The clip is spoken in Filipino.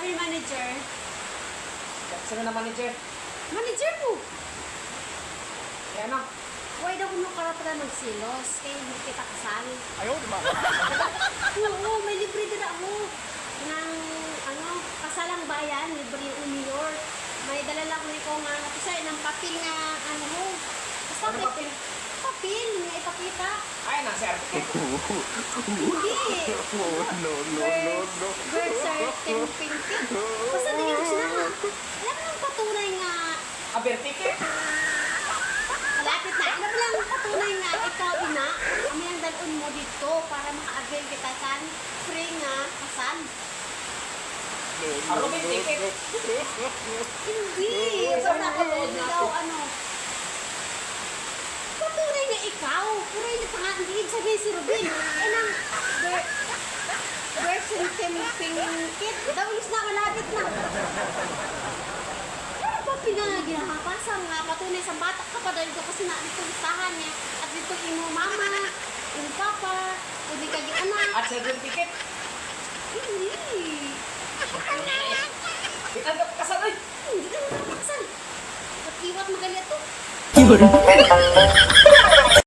Sabi ni manager, Sino na manager? manager mo, Eh ano? why daw kuno karapatan magsilos? Kaya hindi kita kasal. Ayaw, di ba? Oo, may libre din ako. Ng, ano, kasalang bayan, libre yung New York. May dala lang ni ko nga, nato siya, ng papel nga, ano mo. Basta Ano may- papel? Papel, nga ipakita. Ay, na certificate. Hindi. Oh, no, no, no, no. Certificate. Basta ka siya nga. Alam mo lang patunay nga, Aber ticket. malapit na. Alam mo lang patunay nga, ikaw ina, kami ang dalon mo dito para maka-avail kita sa free nga kasal. Arubin ticket. Hindi. Basta na na ikaw, ako. ano, patunay nga ikaw. Pero hindi pa nga, hindi ibig sabihin si Rubin. Eh, nang, certificate. Daw, is na, malapit na. Ano ba pinaginahapasan nga patunay sa bata ka pa dahil kasi na dito listahan niya at dito imo mama, imo papa, o di kagi anak. At certificate. Hindi. Itanggap kasal ay. Hindi ka napapakasal. At iwat magalit to.